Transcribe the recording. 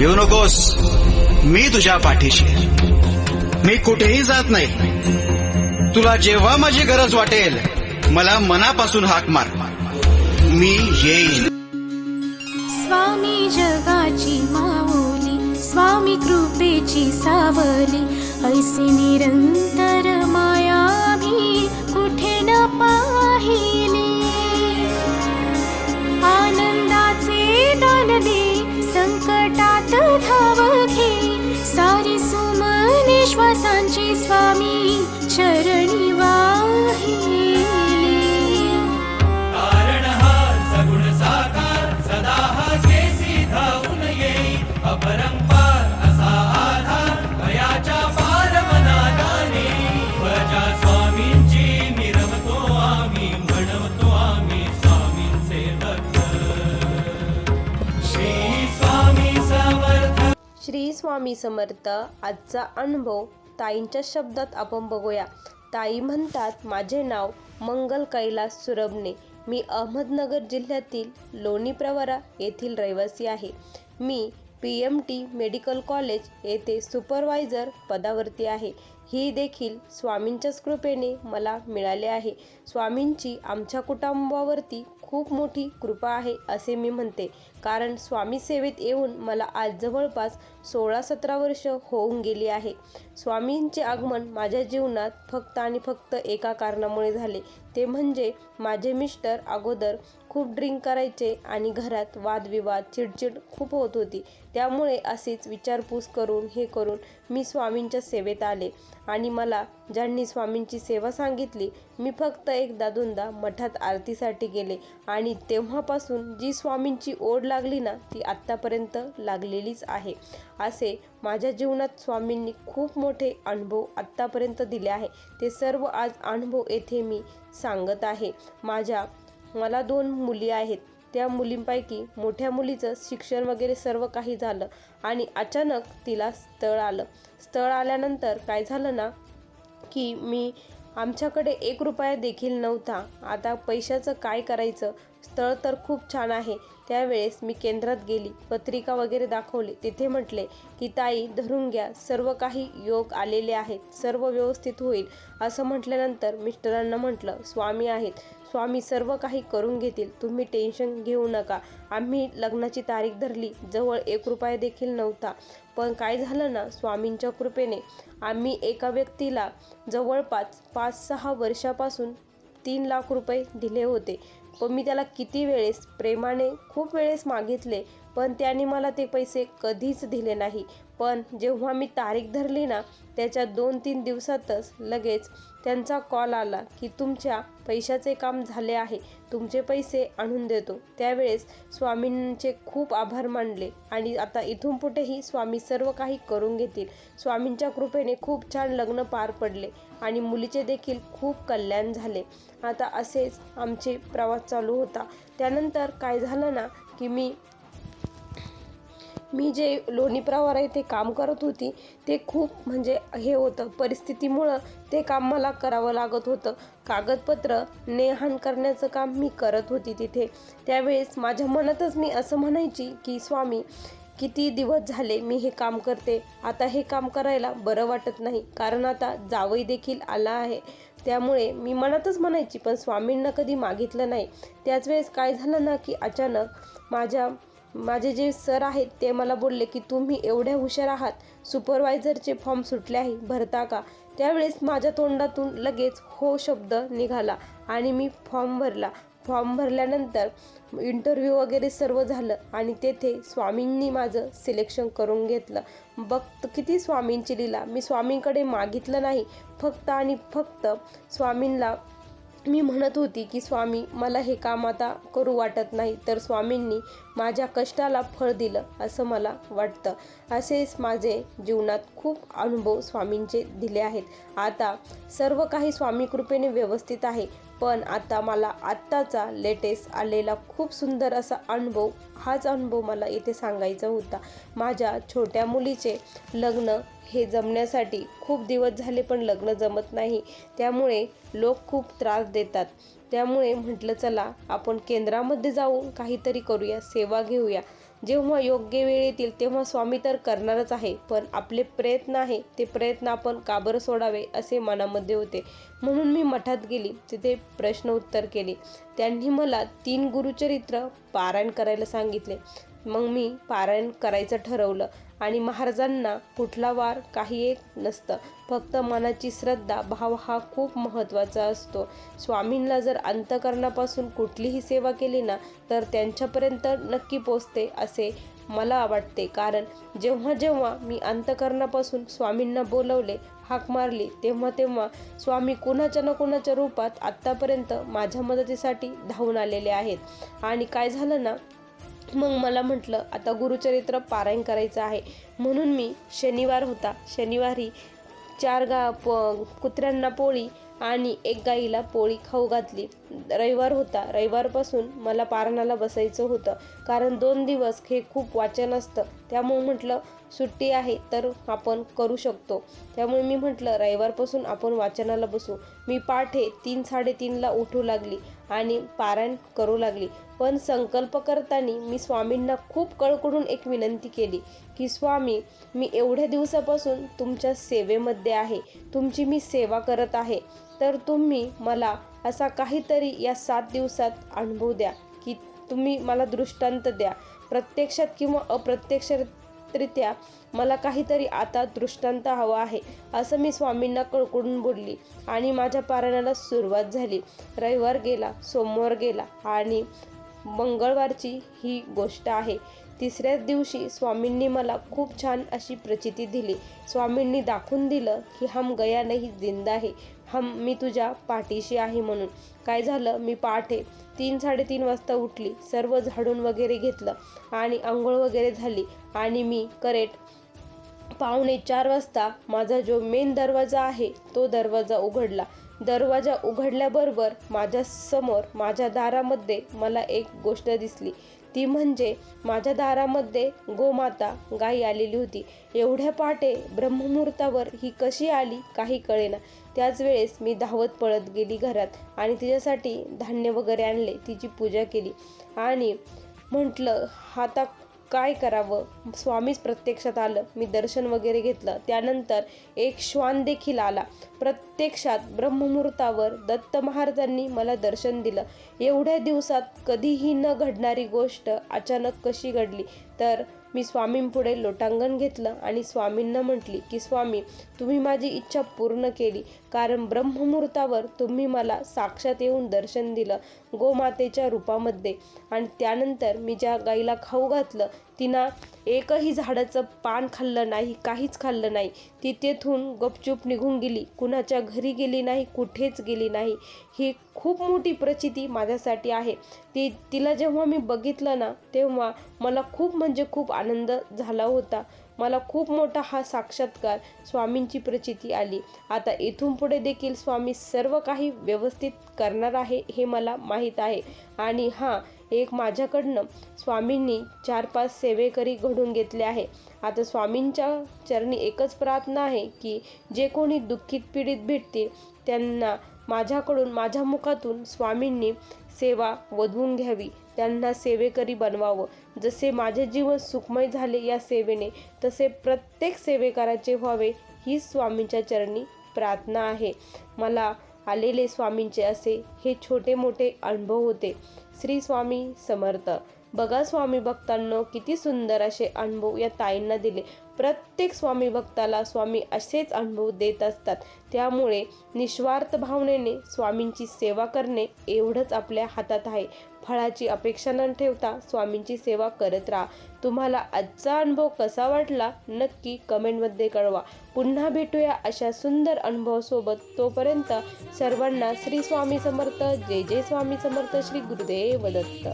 भिऊ नकोस. मी तुझ्या पाठीशी मी कुठेही जात नाही. तुला जेव्हा माझी गरज वाटेल मला मनापासून हाक मार. मी येईन. स्वामी जगाची माऊली स्वामी कृपेची सावली ऐसी निरंतर माया मी कुठे न पाहिली. श्री स्वामी समर्थ. श्री स्वामी समर्थ आजचा अनुभव ताईंच्या शब्दात आपण बघूया. ताई म्हणतात माझे नाव मंगल कैलास सुरबने मी अहमदनगर जिल्ह्यातील लोणी प्रवरा येथील रहिवासी आहे. मी P M T medical college येथे सुपरवायझर पदावरती आहे. ही देखील स्वामींच्याच कृपेने मला मिळाले आहे. स्वामींची आमच्या कुटुंबावरती खूप मोठी कृपा आहे असे मी म्हणते. कारण स्वामी सेवेत येऊन मला आज जवळपास सोळा सतरा वर्ष होऊन गेली आहे. स्वामींचे आगमन माझ्या जीवनात फक्त आणि फक्त एका कारणामुळे झाले. ते म्हणजे माझे मिस्टर अगोदर खूप ड्रिंक करायचे आणि घरात वादविवाद चिडचिड खूप होत होती. त्यामुळे अशीच विचारपूस करून हे करून मी स्वामींच्या सेवेत आले. आणि मला ज्यांनी स्वामींची सेवा सांगितली मी फक्त एकदा दोनदा मठात आरतीसाठी गेले आणि तेव्हापासून जी स्वामींची ओढ लागली ना ती आत्तापर्यंत लागलेलीच आहे. असे माझ्या जीवनात स्वामींनी खूप मोठे अनुभव आत्तापर्यंत दिले आहे. ते सर्व आज अनुभव येथे मी सांगत आहे. माझ्या मला दोन मुली आहेत. त्या मुलींपैकी मोठ्या मुलीचं शिक्षण वगैरे सर्व काही झालं आणि अचानक तिला स्थळ आलं. स्थळ आल्यानंतर काय झालं ना की मी आमच्याकडे एक रुपया देखील नव्हता. आता पैशाचं काय करायचं? स्थळ तर खूप छान आहे. त्यावेळेस मी केंद्रात गेली. पत्रिका वगैरे दाखवली. तिथे म्हटले की ताई धरून घ्या. सर्व काही योग आलेले आहेत. सर्व व्यवस्थित होईल. असं म्हटल्यानंतर मिस्टरांना म्हटलं स्वामी आहेत. स्वामी सर्व काही करून घेतील. तुम्ही टेन्शन घेऊ नका. आम्ही लग्नाची तारीख धरली. जवळ एक रुपया देखील नव्हता. पण काय झालं ना स्वामींच्या कृपेने आम्ही एका व्यक्तीला जवळपास पाच सहा वर्षापासून तीन लाख रुपये दिले होते. पण मी त्याला किती वेळेस प्रेमाने खूप वेळेस मागितले. पण त्याने मला ते पैसे कधीच दिले नाही. पण जेव्हा मी तारीख धरली ना त्याच्या दोन तीन दिवसातच लगेच त्यांचा कॉल आला की तुमच्या पैशाचे काम झाले आहे तुमचे पैसे आणून देतो. त्यावेळेस स्वामींचे खूप आभार मानले आणि आता इथून पुढेही स्वामी सर्व काही करून घेतील. स्वामींच्या कृपेने खूप छान लग्न पार पडले आणि मुलीचे देखील खूप कल्याण झाले. आता असेच आमचे प्रवास चालू होता. त्यानंतर काय झालं ना की मी मी जे लोणी प्रवारा येथे काम करत होती ते खूप म्हणजे हे होतं परिस्थितीमुळं ते काम मला करावं लागत होतं. कागदपत्र नेहाण करण्याचं काम मी करत होती तिथे. त्यावेळेस माझ्या मनातच मी असं म्हणायची की स्वामी किती दिवस झाले मी हे काम करते? आता हे काम करायला बरं वाटत नाही कारण आता जावई देखील आला आहे. त्यामुळे मी मनातच म्हणायची पण स्वामींना कधी मागितलं नाही. त्याच वेळेस काय झालं ना की अचानक माझ्या माझे जे सर आहेत ते मला बोलले की तुम्ही एवढ्या हुशार आहात सुपरवायझरचे फॉर्म सुटले आहे भरता का? त्यावेळेस माझ्या तोंडातून लगेच हो शब्द निघाला आणि मी फॉर्म भरला. फॉर्म भरल्यानंतर इंटरव्ह्यू वगैरे सर्व झालं आणि तेथे स्वामींनी माझं सिलेक्शन करून घेतलं. बघ किती स्वामींची लिला. मी स्वामींकडे मागितलं नाही फक्त आणि फक्त स्वामींना मी म्हणत होती की स्वामी मला हे काम आता करू वाटत नाही. तर स्वामींनी माझ्या कष्टाला फळ दिलं असं मला वाटतं. असेच माझे जीवनात खूप अनुभव स्वामींचे दिले आहेत. आता सर्व काही स्वामी कृपेने व्यवस्थित आहे. पण आता मला आत्ताचा लेटेस्ट आलेला खूप सुंदर असा अनुभव हाच अनुभव मला इथे सांगायचा होता. माझ्या छोट्या मुलीचे लग्न हे जमण्यासाठी खूप दिवस झाले पण लग्न जमत नाही. त्यामुळे लोक खूप त्रास देतात. त्यामुळे म्हटलं चला आपण केंद्रामध्ये जाऊन काहीतरी करूया सेवा घेऊया. जेव्हा योग्य वेळ येतील तेव्हा स्वामी तर करणारच आहे पण आपले प्रयत्न आहे ते प्रयत्न आपण का बरं सोडावे असे मनामध्ये होते. म्हणून मी मठात गेली तिथे प्रश्न उत्तर केले. त्यांनी मला तीन गुरुचरित्र पारायण करायला सांगितले. मग मी पारायण करायचं ठरवलं आणि महाराजांना कुठला वार काही एक नसतं. फक्त मनाची श्रद्धा भाव हा खूप महत्त्वाचा असतो. स्वामींना जर अंतकरणापासून कुठलीही सेवा केली ना तर त्यांच्यापर्यंत नक्की पोचते असे मला वाटते. कारण जेव्हा जेव्हा मी अंतकरणापासून स्वामींना बोलवले हाक मारली तेव्हा तेव्हा स्वामी कुणाच्या ना कुणाच्या रूपात आत्तापर्यंत माझ्या मदतीसाठी धावून आलेले आहेत. आणि काय झालं ना मग मला म्हटलं आता गुरुचरित्र पारायण करायचं आहे. म्हणून मी शनिवार होता. शनिवारी चार गा प कुत्र्यांना पोळी आणि एक गाईला पोळी खाऊ घातली. रविवार होता. रविवारपासून मला पारणाला बसायचं होतं. कारण दोन दिवस हे खूप वाचन असतं. त्यामुळे म्हटलं सुट्टी आहे तर आपण करू शकतो. त्यामुळे मी म्हटलं रविवारपासून आपण वाचनाला बसू. मी पाठे तीन साडेतीनला उठू लागली आणि पारायण करू लागली. पण संकल्प करताना मी स्वामींना खूप कळकडून एक विनंती केली की स्वामी मी एवढ्या दिवसापासून तुमच्या सेवेमध्ये आहे. तुमची मी सेवा करत आहे. तर तुम्ही मला असा काहीतरी या सात दिवसात अनुभव द्या की तुम्ही मला दृष्टांत द्या. प्रत्यक्षात किंवा अप्रत्यक्षरित्या मला काहीतरी आता दृष्टांत हवा आहे असं मी स्वामींना कळकडून बोलली आणि माझ्या पारायणाला सुरुवात झाली. रविवार गेला सोमवार गेला आणि मंगळवारची ही गोष्ट आहे. तिसऱ्याच दिवशी स्वामींनी मला खूप छान अशी प्रचिती दिली. स्वामींनी दाखवून दिलं की हम गया नाही जिंदा आहे. हम मी तुझ्या पाठीशी आहे म्हणून. काय झालं? मी पहाटे तीन साडेतीन वाजता उठली. सर्व झाडून वगैरे घेतलं आणि आंघोळ वगैरे झाली आणि मी करेट पावणे चार वाजता माझा जो मेन दरवाजा आहे तो दरवाजा उघडला. दरवाजा उघडल्याबरोबर माझ्यासमोर माझ्या दारामध्ये मला एक गोष्ट दिसली. ती म्हणजे माझ्या दारामध्ये गोमाता गाई आलेली होती. एवढ्या पहाटे ब्रह्ममुहूर्तावर ही कशी आली काही कळेना. त्याच वेळेस मी धावत पळत गेली घरात आणि तिच्यासाठी धान्य वगैरे आणले. तिची पूजा केली आणि म्हटलं हाता काय करावं? स्वामीच प्रत्यक्षात आलं. मी दर्शन वगैरे घेतलं. त्यानंतर एक श्वान देखील आला. प्रत्यक्षात ब्रह्ममुहूर्तावर दत्त महाराजांनी मला दर्शन दिलं. एवढ्या दिवसात कधीही न घडणारी गोष्ट अचानक कशी घडली? तर मी स्वामींपुढे लोटांगण घेतलं आणि स्वामींना म्हटली की स्वामी तुम्ही माझी इच्छा पूर्ण केली. कारण ब्रह्ममुहूर्तावर तुम्ही मला साक्षात येऊन दर्शन दिलं गोमातेच्या रूपामध्ये. आणि त्यानंतर मी ज्या गाईला खाऊ घातलं तिनं एकही झाडाचं पान खाल्लं नाही काहीच खाल्लं नाही. ती तेथून गपचूप निघून गेली. कुणाच्या घरी गेली नाही कुठेच गेली नाही. ही खूप मोठी प्रचिती माझ्यासाठी आहे. ती तिला जेव्हा मी बघितलं ना तेव्हा मला खूप म्हणजे खूप आनंद झाला होता. मला खूप मोठा हा साक्षात्कार स्वामींची प्रचिती आली. आता इथून पुढे देखील स्वामी सर्व काही व्यवस्थित करणार आहे हे मला माहीत आहे. आणि हां एक माझ्याकडनं स्वामींनी चार पाच सेवेकरी घडून घेतले आहे. आता स्वामींच्या चरणी एकच प्रार्थना आहे की जे कोणी दुःखित पीडित भेटतील त्यांना माझ्याकडून माझ्या मुखातून स्वामींनी सेवा वधवून घ्यावी. त्यांना सेवेकरी बनवावं. जसे माझे जीवन सुखमय झाले या सेवेने तसे प्रत्येक सेवेकराचे व्हावे ही स्वामींच्या चरणी प्रार्थना आहे. मला आलेले स्वामींचे असे हे छोटे मोठे अनुभव होते. श्री स्वामी समर्थ. बघा स्वामी भक्तांनो किती सुंदर असे अनुभव या ताईंना दिले. प्रत्येक स्वामी भक्ताला स्वामी असेच अनुभव देत असतात. त्यामुळे निस्वार्थ भावनेने स्वामींची सेवा करणे एवढंच आपल्या हातात आहे. फळाची अपेक्षा न ठेवता स्वामींची सेवा करत राहा. तुम्हाला आजचा अनुभव कसा वाटला नक्की कमेंटमध्ये कळवा. पुन्हा भेटूया अशा सुंदर अनुभवासोबत. तोपर्यंत सर्वांना श्री स्वामी समर्थ जय जय स्वामी समर्थ श्री गुरुदेव दत्त.